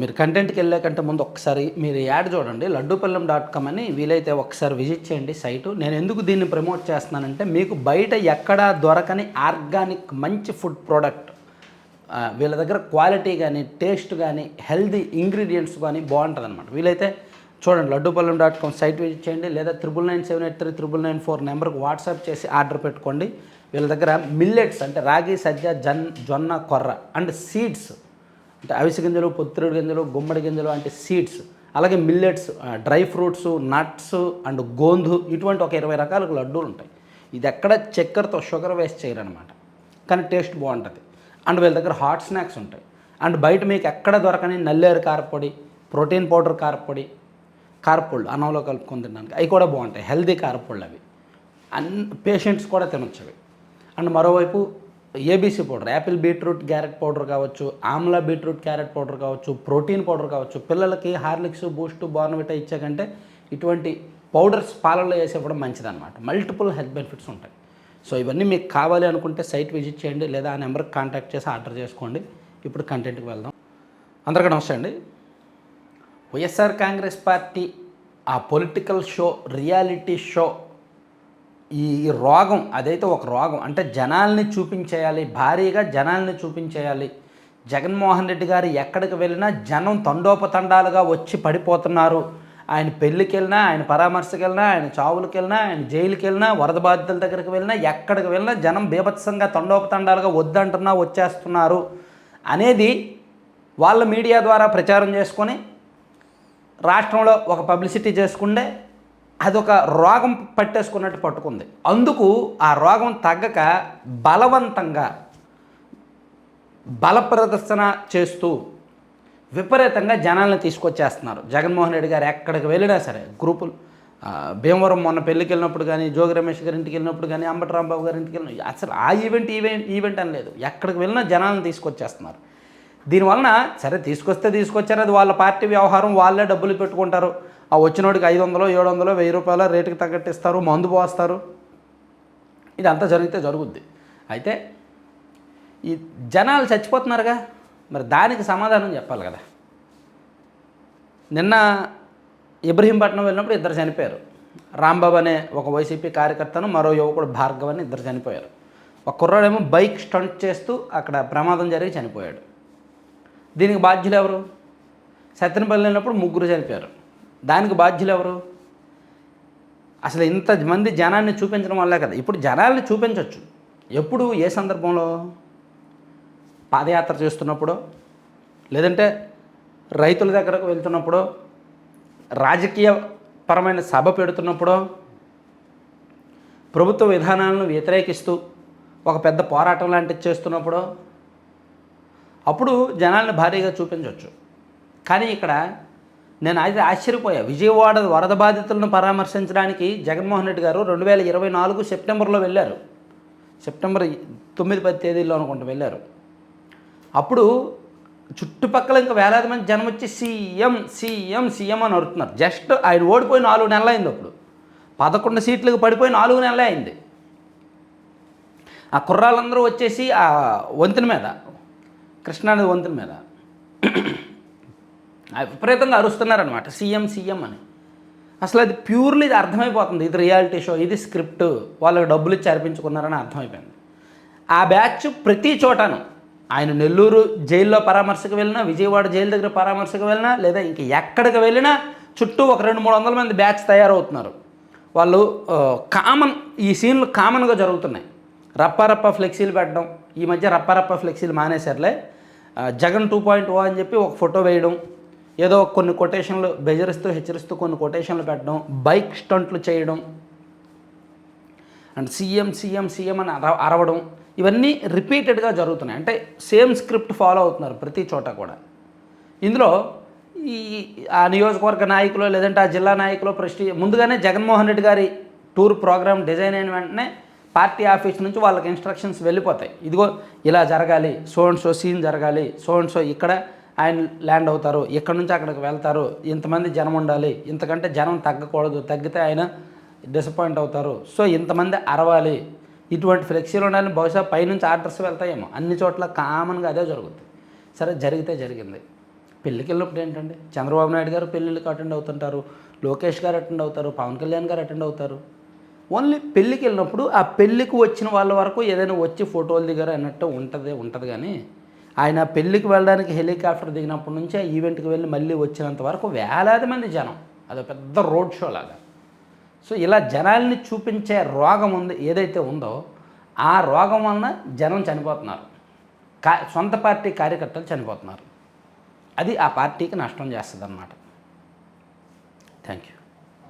మీరు కంటెంట్కి వెళ్ళేకంటే ముందు ఒకసారి మీరు యాడ్ చూడండి లడ్డూపల్లెం డాట్ కామ్ అని వీలైతే ఒకసారి విజిట్ చేయండి సైటు. నేను ఎందుకు దీన్ని ప్రమోట్ చేస్తున్నానంటే మీకు బయట ఎక్కడా దొరకని ఆర్గానిక్ మంచి ఫుడ్ ప్రోడక్ట్ వీళ్ళ దగ్గర క్వాలిటీ కానీ టేస్ట్ కానీ హెల్దీ ఇంగ్రీడియంట్స్ కానీ బాగుంటుంది అనమాట వీలైతే చూడండి Laddupallem dot com site visit చేయండి లేదా triple nine seven eight three triple nine four నెంబర్కి వాట్సాప్ చేసి ఆర్డర్ పెట్టుకోండి. వీళ్ళ దగ్గర మిల్లెట్స్ అంటే రాగి సజ్జ జన్ జొన్న కొర్ర అండ్ సీడ్స్ అంటే అవిసె గింజలు పొత్తిరుడు గింజలు గుమ్మడి గింజలు అంటే సీడ్స్ అలాగే millets dry fruits nuts and గోంధు ఇటువంటి ఒక ఇరవై రకాల లడ్డూలు ఉంటాయి. ఇది ఎక్కడ చక్కెరతో షుగర్ వేస్ట్ చేయరనమాట కానీ టేస్ట్ బాగుంటుంది. అండ్ వీళ్ళ దగ్గర హాట్ స్నాక్స్ ఉంటాయి. అండ్ బయట మీకు ఎక్కడ దొరకని నల్లేరు కారపొడి ప్రోటీన్ పౌడర్ కారపొడి కారపొళ్ళు అన్నంలో కలుపుకొని తినడానికి అవి కూడా బాగుంటాయి. హెల్దీ కారపొళ్ళు అవి. అన్ పేషెంట్స్ కూడా తినొచ్చు అవి. అండ్ మరోవైపు ABC powder apple beetroot carrot powder కావచ్చు ఆమ్లా బీట్రూట్ క్యారెట్ పౌడర్ కావచ్చు ప్రోటీన్ పౌడర్ కావచ్చు పిల్లలకి హార్లిక్స్ బూస్ట్ బార్నవిటా ఇచ్చాకంటే ఇటువంటి పౌడర్స్ పాలల్లో వేసి ఇవ్వడం మంచిదన్నమాట. మల్టిపుల్ హెల్త్ బెనిఫిట్స్ ఉంటాయి. సో ఇవన్నీ మీకు కావాలి అనుకుంటే సైట్ విజిట్ చేయండి లేదా ఆ నెంబర్కి కాంటాక్ట్ చేసి ఆర్డర్ చేసుకోండి. ఇప్పుడు కంటెంట్కి వెళ్దాం. అందరికీ నమస్తే అండి. వైఎస్ఆర్ కాంగ్రెస్ పార్టీ ఆ పొలిటికల్ షో రియాలిటీ షో ఈ రోగం అదైతే ఒక రోగం అంటే జనాల్ని చూపించేయాలి భారీగా జనాల్ని చూపించేయాలి. జగన్మోహన్ రెడ్డి గారు ఎక్కడికి వెళ్ళినా జనం తండోపతండాలుగా వచ్చి పడిపోతున్నారు. ఆయన పెళ్ళికి వెళ్ళినా ఆయన పరామర్శకి వెళ్ళినా ఆయన చావులకు వెళ్ళినా ఆయన జైలుకి వెళ్ళినా వరద బాధితుల దగ్గరికి వెళ్ళినా ఎక్కడికి వెళ్ళినా జనం బీభత్సంగా తండోపతండాలుగా వద్దంటున్నా వచ్చేస్తున్నారు అనేది వాళ్ళ మీడియా ద్వారా ప్రచారం చేసుకొని రాష్ట్రంలో ఒక పబ్లిసిటీ చేసుకుంటే అదొక రోగం పట్టేసుకున్నట్టు పట్టుకుంది. అందుకు ఆ రోగం తగ్గక బలవంతంగా బల ప్రదర్శన చేస్తూ విపరీతంగా జనాలను తీసుకొచ్చేస్తున్నారు. జగన్మోహన్ రెడ్డి గారు ఎక్కడికి వెళ్ళినా సరే గ్రూపులు భీమవరం మొన్న పెళ్ళికి వెళ్ళినప్పుడు కానీ జోగి రమేష్ గారి ఇంటికి వెళ్ళినప్పుడు కానీ అంబటి రాంబాబు గారి ఇంటికి వెళ్ళిన అసలు ఆ ఈవెంట్ ఈవెంట్ ఈవెంట్ అని లేదు. ఎక్కడికి వెళ్ళినా జనాలను తీసుకొచ్చేస్తున్నారు. దీనివలన సరే తీసుకొస్తే తీసుకొచ్చారు అది వాళ్ళ పార్టీ వ్యవహారం వాళ్ళే డబ్బులు పెట్టుకుంటారు. ఆ వచ్చినోడికి ఐదు వందలు ఏడు వందలు వెయ్యి రూపాయల రేటుకి తగ్గట్టు ఇస్తారు మందు పోస్తారు. ఇదంతా జరిగితే జరుగుద్ది. అయితే ఈ జనాలు చచ్చిపోతున్నారుగా. మరి దానికి సమాధానం చెప్పాలి కదా. నిన్న ఇబ్రహీంపట్నం వెళ్ళినప్పుడు ఇద్దరు చనిపోయారు. రాంబాబు అనే ఒక వైసీపీ కార్యకర్తను మరో యువకుడు భార్గవ్ అని ఇద్దరు చనిపోయారు. ఒక కుర్రాడేమో బైక్ స్టంట్ చేస్తూ అక్కడ ప్రమాదం జరిగి చనిపోయాడు. దీనికి బాధ్యులు ఎవరు? సత్యనపల్లి వెళ్ళినప్పుడు ముగ్గురు చనిపోయారు. దానికి బాధ్యులు ఎవరు అసలు ఇంతమంది జనాన్ని చూపించడం వల్లే కదా. ఇప్పుడు జనాల్ని చూపించవచ్చు ఎప్పుడు? ఏ సందర్భంలో? పాదయాత్ర చేస్తున్నప్పుడు? లేదంటే రైతుల దగ్గరకు వెళ్తున్నప్పుడు? రాజకీయ పరమైన సభ పెడుతున్నప్పుడు? ప్రభుత్వ విధానాలను వ్యతిరేకిస్తూ ఒక పెద్ద పోరాటం లాంటిది చేస్తున్నప్పుడు? అప్పుడు జనాల్ని భారీగా చూపించవచ్చు కానీ ఇక్కడ నేను అయితే ఆశ్చర్యపోయా. విజయవాడ వరద బాధితులను పరామర్శించడానికి జగన్మోహన్ రెడ్డి గారు రెండు వేల ఇరవై నాలుగు సెప్టెంబర్లో వెళ్ళారు. సెప్టెంబర్ తొమ్మిది పది తేదీల్లో అనుకుంటా వెళ్ళారు. అప్పుడు చుట్టుపక్కల ఇంకా వేలాది మంది జనం వచ్చి సీఎం సీఎం సీఎం అని అడుగుతున్నారు జస్ట్ ఆయన ఓడిపోయి నాలుగు నెలలు అయింది అప్పుడు. పదకొండు సీట్లకు పడిపోయి నాలుగు నెలలే అయింది. ఆ కుర్రాళ్ళందరూ వచ్చేసి ఆ వంతెన మీద కృష్ణానది వంతెన మీద విపరీతంగా అరుస్తున్నారనమాట సీఎం సీఎం అని. అసలు అది ప్యూర్లీ ఇది అర్థమైపోతుంది. ఇది రియాలిటీ షో ఇది స్క్రిప్ట్ వాళ్ళకి డబ్బులు ఇచ్చి అర్పించుకున్నారని అర్థమైపోయింది. ఆ బ్యాచ్ ప్రతి చోటను ఆయన నెల్లూరు జైల్లో పరామర్శకు వెళ్ళినా విజయవాడ జైలు దగ్గర పరామర్శకు వెళ్ళినా లేదా ఇంక ఎక్కడికి వెళ్ళినా చుట్టూ ఒక రెండు మూడు వందల మంది బ్యాచ్ తయారవుతున్నారు. వాళ్ళు కామన్ ఈ సీన్లు కామన్గా జరుగుతున్నాయి. రప్పారప్ప ఫ్లెక్సీలు పెట్టడం ఈ మధ్య రప్పారప్ప ఫ్లెక్సీలు మానేశారులే. జగన్ టూ పాయింట్ ఓ అని చెప్పి ఒక ఫోటో వేయడం ఏదో కొన్ని కొటేషన్లు బెజరిస్తూ హెచ్చరిస్తూ కొన్ని కొటేషన్లు పెట్టడం బైక్ స్టంట్లు చేయడం అండ్ సీఎం సీఎం సీఎం అని అర అరవడం ఇవన్నీ రిపీటెడ్గా జరుగుతున్నాయి. అంటే సేమ్ స్క్రిప్ట్ ఫాలో అవుతున్నారు ప్రతి చోట కూడా. ఇందులో ఈ ఆ నియోజకవర్గ నాయకులు లేదంటే ఆ జిల్లా నాయకులు ప్రెస్టీ ముందుగానే జగన్మోహన్ రెడ్డి గారి టూర్ ప్రోగ్రామ్ డిజైన్ అయిన వెంటనే పార్టీ ఆఫీస్ నుంచి వాళ్ళకి ఇన్స్ట్రక్షన్స్ వెళ్ళిపోతాయి. ఇదిగో ఇలా జరగాలి సో అండ్ సో సీన్ జరగాలి సో అండ్ సో ఇక్కడ ఆయన ల్యాండ్ అవుతారు ఇక్కడ నుంచి అక్కడికి వెళ్తారు ఇంతమంది జనం ఉండాలి ఇంతకంటే జనం తగ్గకూడదు తగ్గితే ఆయన డిసప్పాయింట్ అవుతారు. సో ఇంతమంది అరవాలి. ఇటువంటి ఫ్లెక్సీలు ఉండాలని బహుశా పైనుంచి ఆర్డర్స్ వెళ్తాయేమో. అన్ని చోట్ల కామన్గా అదే జరుగుతుంది సరే జరిగితే జరిగింది. పెళ్ళికి వెళ్ళినప్పుడు ఏంటండి? చంద్రబాబు నాయుడు గారు పెళ్ళిళ్ళకి అటెండ్ అవుతుంటారు లోకేష్ గారు అటెండ్ అవుతారు పవన్ కళ్యాణ్ గారు అటెండ్ అవుతారు. ఓన్లీ పెళ్ళికి వెళ్ళినప్పుడు ఆ పెళ్ళికి వచ్చిన వాళ్ళ వరకు ఏదైనా వచ్చి ఫోటోలు దిగారు అన్నట్టు ఉంటుంది ఉంటుంది కానీ ఆయన పెళ్ళికి వెళ్ళడానికి హెలికాప్టర్ దిగినప్పటి నుంచి ఆ ఈవెంట్కి వెళ్ళి మళ్ళీ వచ్చినంత వరకు వేలాది మంది జనం. అది పెద్ద రోడ్ షో లాగా. సో ఇలా జనాల్ని చూపించే రోగం ఉంది ఏదైతే ఉందో ఆ రోగం వలన జనం చనిపోతున్నారు. కా సొంత పార్టీ కార్యకర్తలు చనిపోతున్నారు. అది ఆ పార్టీకి నష్టం చేస్తుంది అన్నమాట థ్యాంక్ యూ